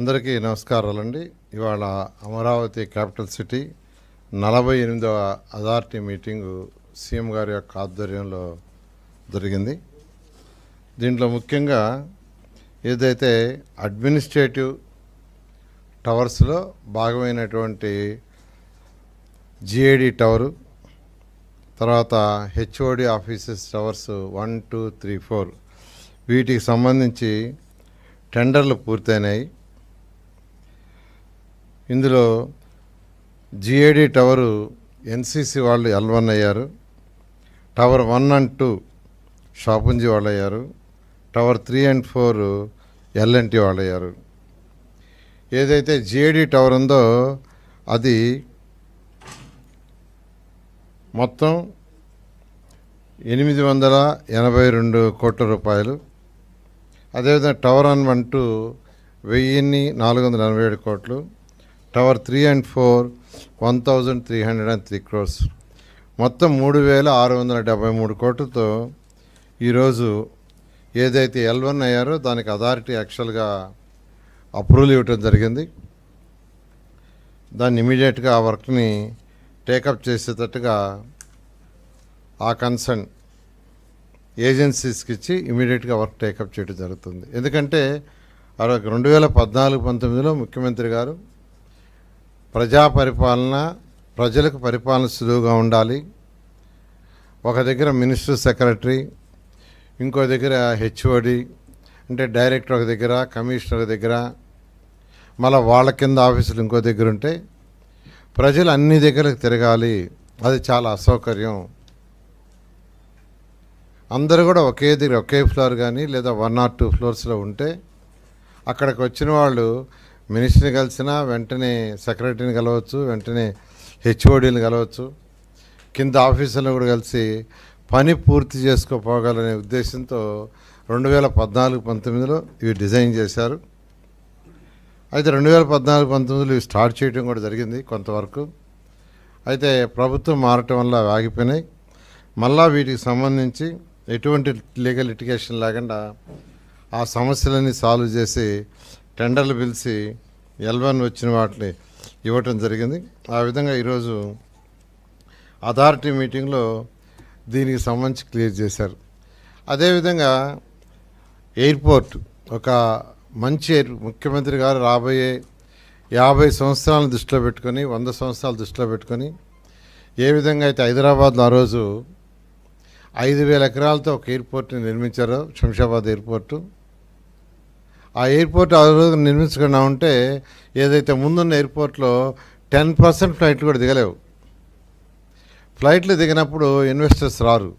అందరికీ నమస్కారాలండి. ఇవాళ అమరావతి క్యాపిటల్ సిటీ నలభై ఎనిమిదవ అథారిటీ మీటింగు సీఎం గారి యొక్క ఆధ్వర్యంలో జరిగింది. దీంట్లో ముఖ్యంగా ఏదైతే అడ్మినిస్ట్రేటివ్ టవర్స్లో భాగమైనటువంటి జిఏడి టవరు తర్వాత HOD offices towers one two three four వీటికి సంబంధించి టెండర్లు పూర్తయినాయి. ఇందులో జిఏడి టవరు ఎన్సిసి వాళ్ళు ఎల్ వన్ అయ్యారు. Tower one and two Shapoorji వాళ్ళు అయ్యారు tower three and four L N T వాళ్ళు అయ్యారు ఏదైతే జిఏడి టవర్ ఉందో అది మొత్తం ఎనిమిది వందల ఎనభై రెండు కోట్ల రూపాయలు. అదేవిధంగా టవర్ వన్ వన్ టూ వెయ్యిన్ని నాలుగు వందల ఎనభై ఏడు కోట్లు. Tower three and four one thousand three hundred and three crores. మొత్తం మూడు వేల ఆరు వందల డెబ్బై మూడు కోట్లతో ఈరోజు ఏదైతే ఎల్ వన్ అయ్యారో దానికి అథారిటీ యాక్చువల్గా అప్రూవల్ ఇవ్వటం జరిగింది. దాన్ని ఇమీడియట్గా ఆ వర్క్ని టేకప్ చేసేటట్టుగా ఆ కన్సర్న్ ఏజెన్సీస్కి ఇచ్చి ఇమీడియట్గా వర్క్ టేకప్ చేయడం జరుగుతుంది. ఎందుకంటే అరవై రెండు వేల పద్నాలుగు పంతొమ్మిదిలో ముఖ్యమంత్రి గారు ప్రజా పరిపాలన ప్రజలకు పరిపాలన సులువుగా ఉండాలి. ఒక దగ్గర మినిస్టర్ సెక్రటరీ ఇంకో దగ్గర హెచ్ఓడి అంటే డైరెక్టర్ ఒక దగ్గర కమిషనర్ దగ్గర మళ్ళీ వాళ్ళ కింద ఆఫీసులు ఇంకో దగ్గర ఉంటే ప్రజలు అన్ని దగ్గరకు తిరగాలి. అది చాలా అసౌకర్యం. అందరూ కూడా ఒకే దగ్గర ఒకే ఫ్లోర్ కానీ లేదా వన్ ఆర్ టూ ఫ్లోర్స్లో ఉంటే అక్కడికి వచ్చిన వాళ్ళు మినిస్టర్ని కలిసినా వెంటనే సెక్రటరీని కలవచ్చు వెంటనే హెచ్ఓడీని కలవచ్చు. కింద ఆఫీసులను కూడా కలిసి పని పూర్తి చేసుకోపోగలనే ఉద్దేశంతో రెండు వేల పద్నాలుగు పంతొమ్మిదిలో ఇవి డిజైన్ చేశారు. అయితే రెండు వేల పద్నాలుగు పంతొమ్మిదిలో ఇవి స్టార్ట్ చేయడం కూడా జరిగింది కొంతవరకు. అయితే ప్రభుత్వం మారటం వల్ల ఆగిపోయినాయి. మళ్ళా వీటికి సంబంధించి ఎటువంటి లీగల్ లిటిగేషన్ లేకుండా ఆ సమస్యలన్నీ సాల్వ్ చేసి టెండర్లు పిలిచి ఎల్వన్ వచ్చిన వాటిని ఇవ్వటం జరిగింది. ఆ విధంగా ఈరోజు అథారిటీ మీటింగ్లో దీనికి సంబంధించి క్లియర్ చేశారు. అదేవిధంగా ఎయిర్పోర్ట్ ఒక మంచి ఎయిర్ ముఖ్యమంత్రి గారు రాబోయే యాభై సంవత్సరాలను దృష్టిలో పెట్టుకొని వంద సంవత్సరాలు దృష్టిలో పెట్టుకొని ఏ విధంగా అయితే హైదరాబాద్లో ఆ రోజు ఐదు వేల ఎకరాలతో ఒక ఎయిర్పోర్ట్ని నిర్మించారో శంషాబాద్ ఎయిర్పోర్టు ఆ ఎయిర్పోర్ట్ ఆ రోజు నిర్మించకుండా ఉంటే ఏదైతే ముందున్న ఎయిర్పోర్ట్లో టెన్ పర్సెంట్ ఫ్లైట్లు కూడా దిగలేవు. ఫ్లైట్లు దిగినప్పుడు ఇన్వెస్టర్స్ రారు.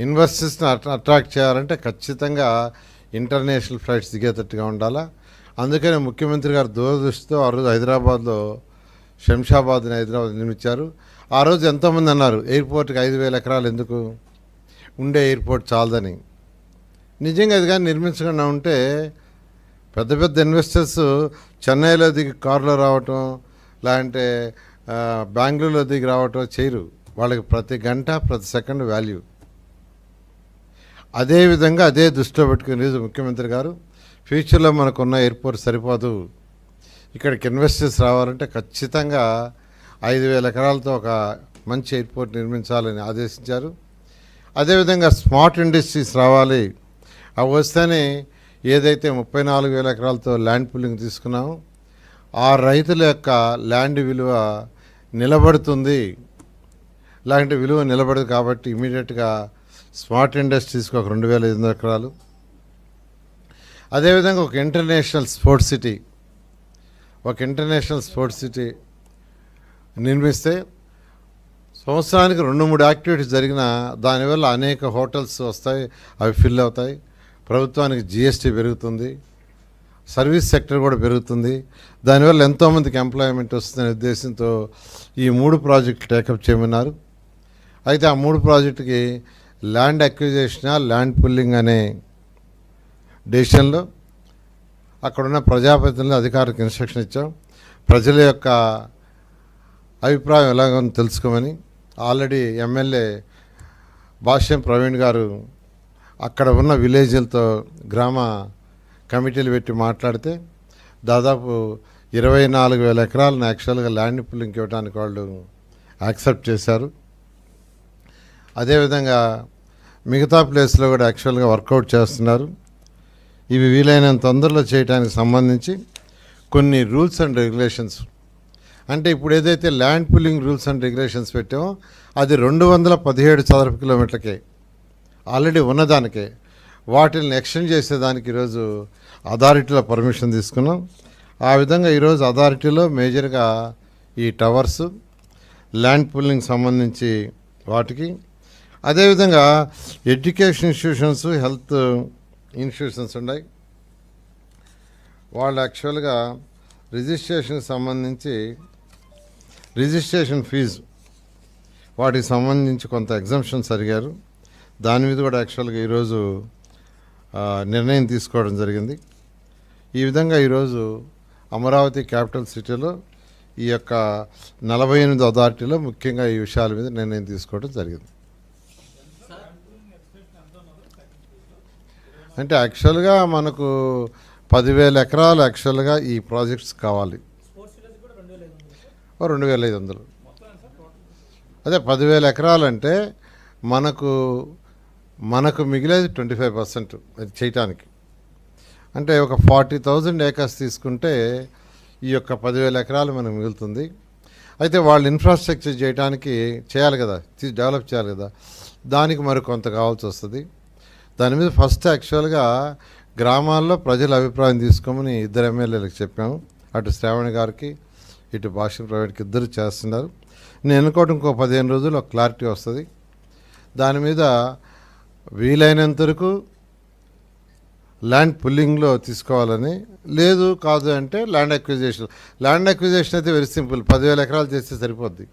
ఇన్వెస్టర్స్ని అట్రాక్ట్ చేయాలంటే ఖచ్చితంగా ఇంటర్నేషనల్ ఫ్లైట్స్ దిగేటట్టుగా ఉండాలా. అందుకనే ముఖ్యమంత్రి గారు దూరదృష్టితో ఆ రోజు హైదరాబాద్లో శంషాబాద్ని హైదరాబాద్ నిర్మించారు. ఆ రోజు ఎంతోమంది అన్నారు ఎయిర్పోర్ట్కి ఐదు వేల ఎకరాలు ఎందుకు? ఉండే ఎయిర్పోర్ట్ చాలదని. నిజంగా అది కానీ నిర్మించకుండా ఉంటే పెద్ద పెద్ద ఇన్వెస్టర్స్ చెన్నైలో దిగి కారులో రావటం లేదంటే బెంగళూరులో దిగి రావటం చేయరు. వాళ్ళకి ప్రతి గంట ప్రతి సెకండ్ వాల్యూ అదేవిధంగా అదే దృష్టిలో పెట్టుకుని ముఖ్యమంత్రి గారు ఫ్యూచర్లో మనకున్న ఎయిర్పోర్ట్ సరిపోదు. ఇక్కడికి ఇన్వెస్టర్స్ రావాలంటే ఖచ్చితంగా ఐదు వేల ఎకరాలతో ఒక మంచి ఎయిర్పోర్ట్ నిర్మించాలని ఆదేశించారు. అదేవిధంగా స్మార్ట్ ఇండస్ట్రీస్ రావాలి. అవి వస్తేనే ఏదైతే ముప్పై నాలుగు వేల ఎకరాలతో ల్యాండ్ పుల్లింగ్ తీసుకున్నామో ఆ రైతుల యొక్క ల్యాండ్ విలువ నిలబడుతుంది. లాంటి విలువ నిలబడదు కాబట్టి ఇమీడియట్గా స్మార్ట్ ఇండస్ట్రీస్కి ఒక రెండు వేల ఐదు వందల ఎకరాలు. అదేవిధంగా ఒక ఇంటర్నేషనల్ స్పోర్ట్స్ సిటీ ఒక ఇంటర్నేషనల్ స్పోర్ట్స్ సిటీ నిర్మిస్తే సంవత్సరానికి రెండు మూడు యాక్టివిటీస్ జరిగిన దానివల్ల అనేక హోటల్స్ వస్తాయి అవి ఫిల్ అవుతాయి. ప్రభుత్వానికి జిఎస్టీ పెరుగుతుంది సర్వీస్ సెక్టర్ కూడా పెరుగుతుంది. దానివల్ల ఎంతోమందికి ఎంప్లాయ్మెంట్ వస్తుందనే ఉద్దేశంతో ఈ మూడు ప్రాజెక్టులు టేకప్ చేయమన్నారు. అయితే ఆ మూడు ప్రాజెక్టుకి ల్యాండ్ అక్విజేషన్ ల్యాండ్ పుల్లింగ్ అనే డెసిషన్లో అక్కడున్న ప్రజాప్రతినిధులు అధికారులకు ఇన్స్ట్రక్షన్ ఇచ్చాం. ప్రజల యొక్క అభిప్రాయం ఎలాగో తెలుసుకోమని ఆల్రెడీ ఎమ్మెల్యే భాష్యం ప్రవీణ్ గారు అక్కడ ఉన్న విలేజ్లతో గ్రామ కమిటీలు పెట్టి మాట్లాడితే దాదాపు ఇరవై నాలుగు వేల ఎకరాలను యాక్చువల్గా ల్యాండ్ పుల్లింగ్ ఇవ్వడానికి వాళ్ళు యాక్సెప్ట్ చేశారు. అదేవిధంగా మిగతా ప్లేస్లో కూడా యాక్చువల్గా వర్కౌట్ చేస్తున్నారు. ఇవి వీలైనంత తొందరలో చేయడానికి సంబంధించి కొన్ని రూల్స్ అండ్ రెగ్యులేషన్స్. అంటే ఇప్పుడు ఏదైతే land pulling rules and regulations పెట్టామో అది రెండు వందల పదిహేడు చదరపు కిలోమీటర్లకే. ఆల్రెడీ ఉన్నదానికే. వాటిని ఎక్స్టెండ్ చేసేదానికి ఈరోజు అథారిటీలో పర్మిషన్ తీసుకున్నాం. ఆ విధంగా ఈరోజు అథారిటీలో మేజర్గా ఈ టవర్స్ ల్యాండ్ పుల్లింగ్ సంబంధించి వాటికి. అదేవిధంగా ఎడ్యుకేషన్ ఇన్స్టిట్యూషన్స్ హెల్త్ ఇన్స్టిట్యూషన్స్ ఉన్నాయి. వాళ్ళు యాక్చువల్గా రిజిస్ట్రేషన్కి సంబంధించి రిజిస్ట్రేషన్ ఫీజు. వాటికి సంబంధించి కొంత ఎగ్జంప్షన్స్ అడిగారు. దాని మీద కూడా యాక్చువల్గా ఈరోజు నిర్ణయం తీసుకోవడం జరిగింది. ఈ విధంగా ఈరోజు అమరావతి క్యాపిటల్ సిటీలో ఈ యొక్క నలభై ఎనిమిది అథారిటీలో ముఖ్యంగా ఈ విషయాల మీద నిర్ణయం తీసుకోవడం జరిగింది. అంటే యాక్చువల్గా మనకు పదివేల ఎకరాలు యాక్చువల్గా ఈ ప్రాజెక్ట్స్ కావాలి. రెండు వేల ఐదు వందలు. అదే పదివేల ఎకరాలంటే మనకు మనకు మిగిలేది ట్వంటీ ఫైవ్ పర్సెంట్ అది చేయటానికి. అంటే ఒక ఫార్టీ థౌజండ్ ఏకర్స్ తీసుకుంటే ఈ యొక్క పదివేల ఎకరాలు మనకు మిగులుతుంది. అయితే వాళ్ళు ఇన్ఫ్రాస్ట్రక్చర్ చేయడానికి చేయాలి కదా డెవలప్ చేయాలి కదా దానికి మరి కొంత కావాల్సి వస్తుంది. దాని మీద ఫస్ట్ యాక్చువల్గా గ్రామాల్లో ప్రజల అభిప్రాయం తీసుకోమని ఇద్దరు ఎమ్మెల్యేలకు చెప్పాము. అటు శ్రావణి గారికి ఇటు భాష ప్రైవేట్కి ఇద్దరు చేస్తున్నారు. నేను అనుకోవడం ఇంకో పదిహేను రోజులు ఒక క్లారిటీ వస్తుంది. దాని మీద వీలైనంత వరకు ల్యాండ్ పుల్లింగ్లో తీసుకోవాలని లేదు కాదు అంటే ల్యాండ్ అక్విజేషన్. ల్యాండ్ అక్విజేషన్ అయితే వెరీ సింపుల్. పదివేల ఎకరాలు చేస్తే సరిపోద్ది.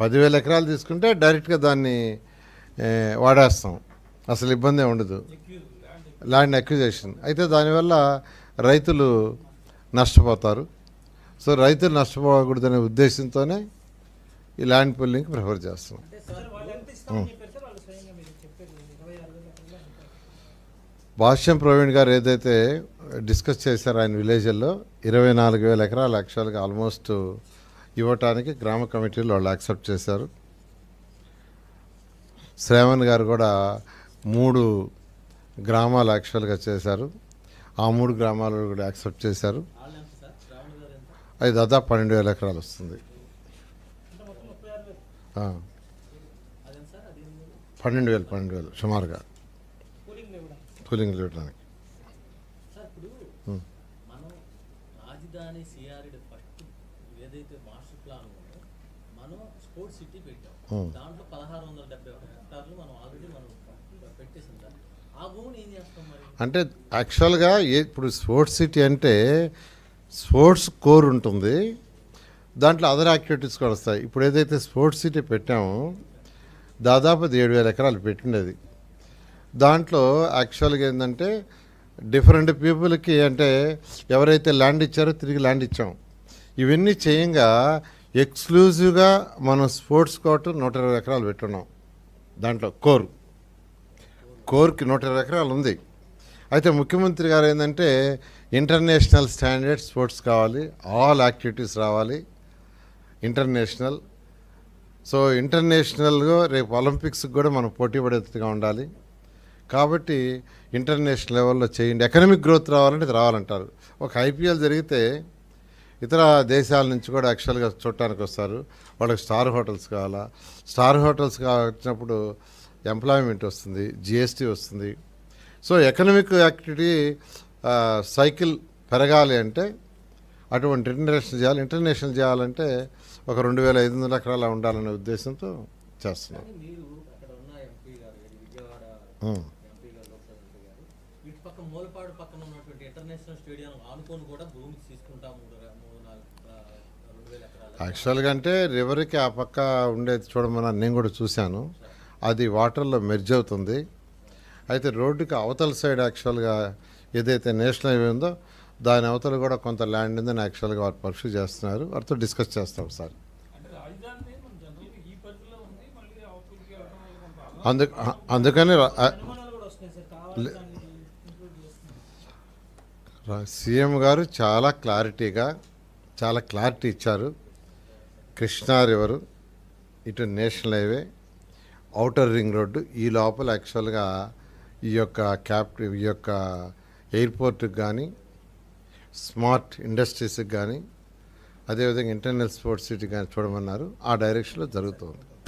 పదివేల ఎకరాలు తీసుకుంటే డైరెక్ట్గా దాన్ని వాడేస్తాం. అసలు ఇబ్బంది ఉండదు. Land land acquisition. అయితే దానివల్ల రైతులు నష్టపోతారు. సో రైతులు నష్టపోకూడదనే ఉద్దేశంతోనే ఈ ల్యాండ్ పుల్లింగ్ ప్రిఫర్ చేస్తాం అంటే సార్ వాళ్ళు ఎంత ఇస్తామని చెప్పారు సార్ వాళ్ళు స్వయంగా మీరు చెప్పారు ఇరవై ఆరు వేల ఎకరాలు అంటారు భాష్యం ప్రవీణ్ గారు ఏదైతే డిస్కస్ చేశారో ఆయన విలేజ్లో ఇరవై నాలుగు వేల ఎకరాలు యాక్చువల్గా ఆల్మోస్ట్ ఇవ్వటానికి గ్రామ కమిటీలు వాళ్ళు యాక్సెప్ట్ చేశారు. శ్రావణ్ గారు కూడా మూడు గ్రామాలు యాక్చువల్గా చేశారు. ఆ మూడు గ్రామాలు కూడా యాక్సెప్ట్ చేశారు. అది దాదాపు పన్నెండు వేల ఎకరాలు వస్తుంది. పన్నెండు వేలు పన్నెండు వేలు సుమారుగా. ఇవ్వడం కూలింగ్ ఇవ్వడానికి సార్ ఇప్పుడు ఉం. మనం రాజధాని సిఆర్డి ఫస్ట్ ఏదైతే మాస్టర్ ప్లాన్ ఉందో మనం స్పోర్ట్స్ సిటీ పెట్టాం. ఉం. దాంట్లో పదహారు వందల డెబ్బై ఒక హెక్టార్లు మనం ఆల్రెడీ మనం పెట్టేసాం సార్. ఆ భూమిని ఏం చేస్తాం మరి? అంటే యాక్చువల్గా ఇప్పుడు స్పోర్ట్స్ సిటీ అంటే స్పోర్ట్స్ కోర్ ఉంటుంది. దాంట్లో అదర్ యాక్టివిటీస్ కూడా వస్తాయి. ఇప్పుడు ఏదైతే స్పోర్ట్స్ సిటీ పెట్టామో దాదాపు ఏడు వేల ఎకరాలు పెట్టిండేది. దాంట్లో యాక్చువల్గా ఏంటంటే డిఫరెంట్ పీపుల్కి అంటే ఎవరైతే ల్యాండ్ ఇచ్చారో తిరిగి ల్యాండ్ ఇచ్చాం. ఇవన్నీ చేయంగా ఎక్స్క్లూజివ్గా మనం స్పోర్ట్స్ కోర్టు నూట ఇరవై ఎకరాలు పెట్టున్నాం. దాంట్లో కోర్. కోర్కి నూట ఇరవై ఎకరాలు ఉంది. అయితే ముఖ్యమంత్రి గారు ఏంటంటే ఇంటర్నేషనల్ స్టాండర్డ్ స్పోర్ట్స్ కావాలి ఆల్ యాక్టివిటీస్ రావాలి. ఇంటర్నేషనల్ సో ఇంటర్నేషనల్గా రేపు ఒలింపిక్స్కి కూడా మనం పోటీ పడేట్టుగా ఉండాలి. కాబట్టి ఇంటర్నేషనల్ లెవెల్లో చేయండి. ఎకనామిక్ గ్రోత్ రావాలంటే రావాలంటారు. ఒక ఐపీఎల్ జరిగితే ఇతర దేశాల నుంచి కూడా యాక్చువల్గా చూడటానికి వస్తారు. వాళ్ళకి స్టార్ హోటల్స్ కావాలా? స్టార్ హోటల్స్ వచ్చినప్పుడు ఎంప్లాయ్మెంట్ వస్తుంది జిఎస్టీ వస్తుంది. సో ఎకనామిక్ యాక్టివిటీ సైకిల్ పెరగాలి అంటే అటువంటి ఇంటర్నేషనల్ చేయాలి. ఇంటర్నేషనల్ చేయాలంటే ఒక రెండు వేల ఐదు వందల ఎకరాల ఉండాలనే ఉద్దేశంతో చేస్తున్నాం కానీ మీరు అక్కడ ఉన్న ఎంపీ గారు ఇది విజయవాడ ఉం. ఎంపీ గారు లోక్సభ ఎంపీ గారు ఇటు పక్క మూలపాడు పక్కన ఉన్నటువంటి ఇంటర్నేషనల్ స్టేడియం ఆనుకొని కూడా భూమి తీసుకుంటాం మూడు నాలుగు యాక్చువల్గా అంటే రివర్కి ఆ పక్క ఉండేది చూడమని నేను కూడా చూశాను. అది వాటర్లో మెర్జ్ అవుతుంది. అయితే రోడ్డుకి అవతల సైడ్ యాక్చువల్గా ఏదైతే నేషనల్ హైవే ఉందో దాని అవతల కూడా కొంత ల్యాండ్ ఉందని యాక్చువల్గా వారు పర్సూ చేస్తున్నారు. వారితో డిస్కస్ చేస్తాం సార్. అంటే సీఎం గారు చాలా క్లారిటీగా చాలా క్లారిటీ ఇచ్చారు. కృష్ణా రివరు ఇటు national highway outer ring road ఈ లోపల యాక్చువల్గా ఈ యొక్క క్యాప్ ఈ యొక్క ఎయిర్పోర్ట్కి కానీ స్మార్ట్ ఇండస్ట్రీస్కి కానీ అదేవిధంగా ఇంటర్నల్ స్పోర్ట్స్ సిటీ కానీ చూడమన్నారు. ఆ డైరెక్షన్లో జరుగుతుంది.